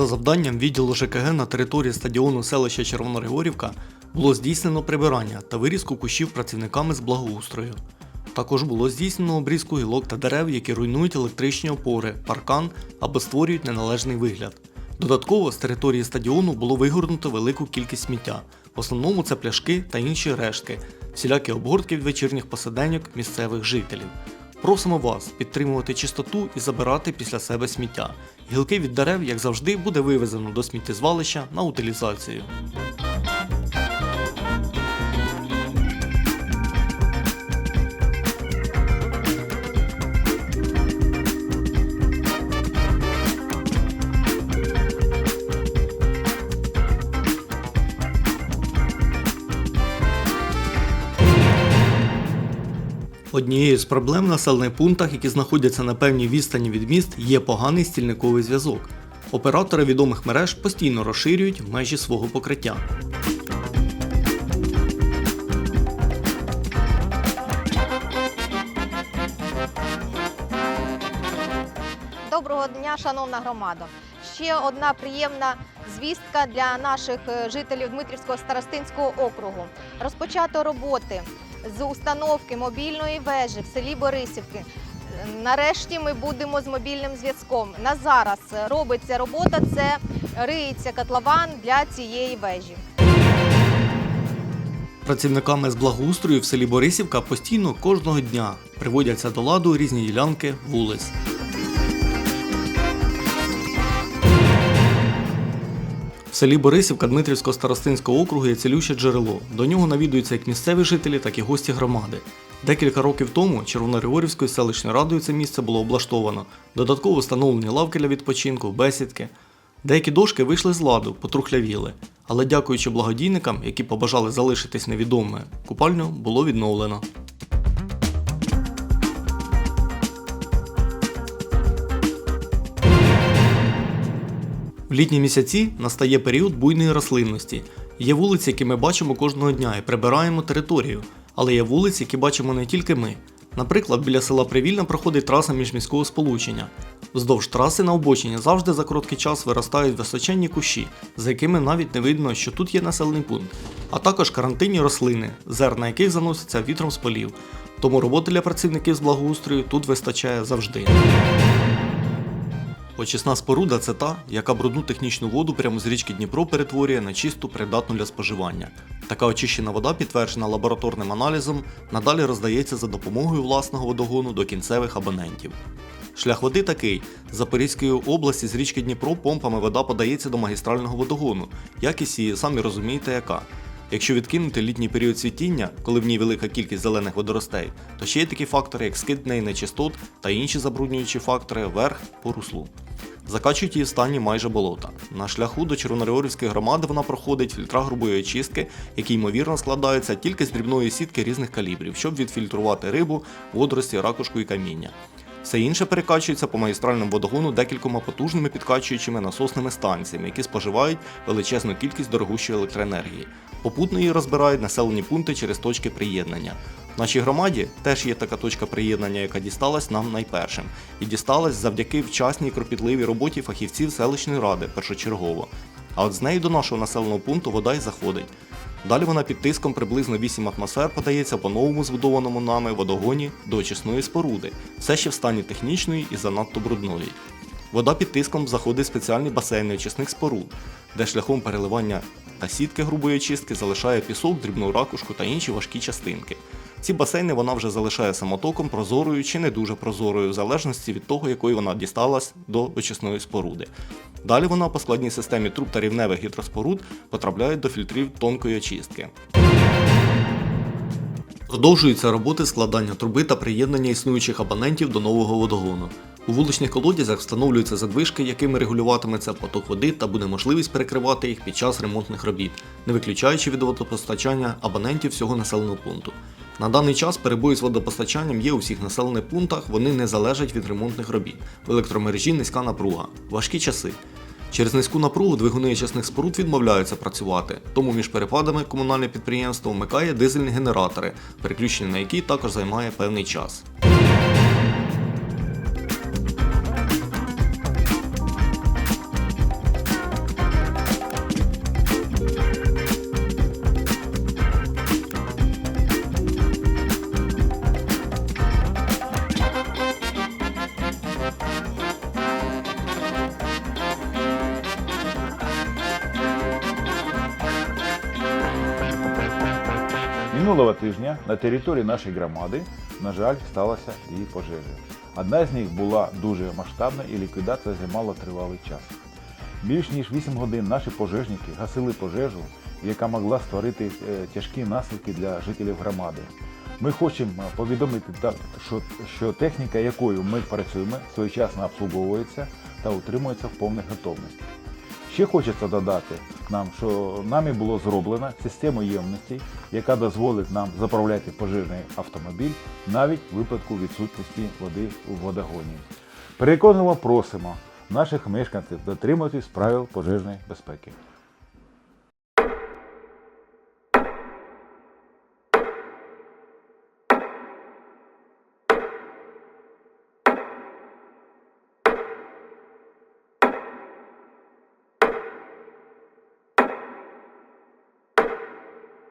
За завданням відділу ЖКГ на території стадіону селища Червоногригорівка було здійснено прибирання та вирізку кущів працівниками з благоустрою. Також було здійснено обрізку гілок та дерев, які руйнують електричні опори, паркан або створюють неналежний вигляд. Додатково з території стадіону було вигорнуто велику кількість сміття. В основному це пляшки та інші рештки, всілякі обгортки від вечірніх посиденьок місцевих жителів. Просимо вас підтримувати чистоту і забирати після себе сміття. Гілки від дерев, як завжди, буде вивезено до сміттєзвалища на утилізацію. Однією з проблем в населених пунктах, які знаходяться на певній відстані від міст, є поганий стільниковий зв'язок. Оператори відомих мереж постійно розширюють межі свого покриття. Доброго дня, шановна громада. Ще одна приємна звістка для наших е, жителів Дмитрівського старостинського округу. Розпочато роботи з установки мобільної вежі в селі Борисівки. Нарешті ми будемо з мобільним зв'язком. На зараз робиться робота, це риється котлован для цієї вежі. Працівниками з благоустрою в селі Борисівка постійно кожного дня приводяться до ладу різні ділянки вулиць. Селі Борисівка Дмитрівського старостинського округу є цілюще джерело. До нього навідуються як місцеві жителі, так і гості громади. Декілька років тому Червоногригорівською селищною радою це місце було облаштовано. Додатково встановлені лавки для відпочинку, бесідки. Деякі дошки вийшли з ладу, потрухлявіли. Але дякуючи благодійникам, які побажали залишитись невідомими, купальню було відновлено. В літні місяці настає період буйної рослинності. Є вулиці, які ми бачимо кожного дня і прибираємо територію, але є вулиці, які бачимо не тільки ми. Наприклад, біля села Привільна проходить траса міжміського сполучення. Вздовж траси на обочині завжди за короткий час виростають височенні кущі, за якими навіть не видно, що тут є населений пункт, а також карантинні рослини, зерна яких заносяться вітром з полів. Тому роботи для працівників з благоустрою тут вистачає завжди. Очисна споруда це та, яка брудну технічну воду прямо з річки Дніпро перетворює на чисту придатну для споживання. Така очищена вода, підтверджена лабораторним аналізом, надалі роздається за допомогою власного водогону до кінцевих абонентів. Шлях води такий: з Запорізької області з річки Дніпро помпами вода подається до магістрального водогону. Якість її самі розумієте яка. Якщо відкинути літній період цвітіння, коли в ній велика кількість зелених водоростей, то ще є такі фактори, як скид нечистот та інші забруднюючі фактори вверх по руслу. Закачують її в стані майже болота. На шляху до Червоногригорівської громади вона проходить фільтра грубої очистки, які ймовірно складаються тільки з дрібної сітки різних калібрів, щоб відфільтрувати рибу, водорості, ракушку і каміння. Все інше перекачується по магістральному водогону декількома потужними підкачуючими насосними станціями, які споживають величезну кількість дорогущої електроенергії. Попутно її розбирають населені пункти через точки приєднання. В нашій громаді теж є така точка приєднання, яка дісталась нам найпершим, і дісталась завдяки вчасній кропітливій роботі фахівців селищної ради першочергово. А от з нею до нашого населеного пункту вода й заходить. Далі вона під тиском приблизно 8 атмосфер подається по новому збудованому нами водогоні до очисної споруди, все ще в стані технічної і занадто брудної. Вода під тиском заходить в спеціальний басейн очисних споруд, де шляхом переливання та сітки грубої очистки залишає пісок, дрібну ракушку та інші важкі частинки. Ці басейни вона вже залишає самотоком прозорою чи не дуже прозорою, в залежності від того, якої вона дісталась до очисної споруди. Далі вона по складній системі труб та рівневих гідроспоруд потрапляє до фільтрів тонкої очистки. Продовжуються роботи складання труби та приєднання існуючих абонентів до нового водогону. У вуличних колодязях встановлюються задвижки, якими регулюватиметься поток води та буде можливість перекривати їх під час ремонтних робіт, не виключаючи від водопостачання абонентів всього населеного пункту. На даний час перебої з водопостачанням є у всіх населених пунктах, вони не залежать від ремонтних робіт. В електромережі низька напруга, важкі часи. Через низьку напругу двигуни очисних споруд відмовляються працювати, тому між перепадами комунальне підприємство вмикає дизельні генератори, переключення на які також займає певний час. Минулого тижня на території нашої громади, на жаль, сталося дві пожежі. Одна з них була дуже масштабна і ліквідація займала тривалий час. Більш ніж 8 годин наші пожежники гасили пожежу, яка могла створити е, тяжкі наслідки для жителів громади. Ми хочемо повідомити, що, техніка, якою ми працюємо, своєчасно обслуговується та утримується в повній готовності. Ще хочеться додати нам, що нами було зроблено систему ємностей, яка дозволить нам заправляти пожежний автомобіль навіть в випадку відсутності води у водогоні. Переконливо просимо наших мешканців дотримуватись правил пожежної безпеки.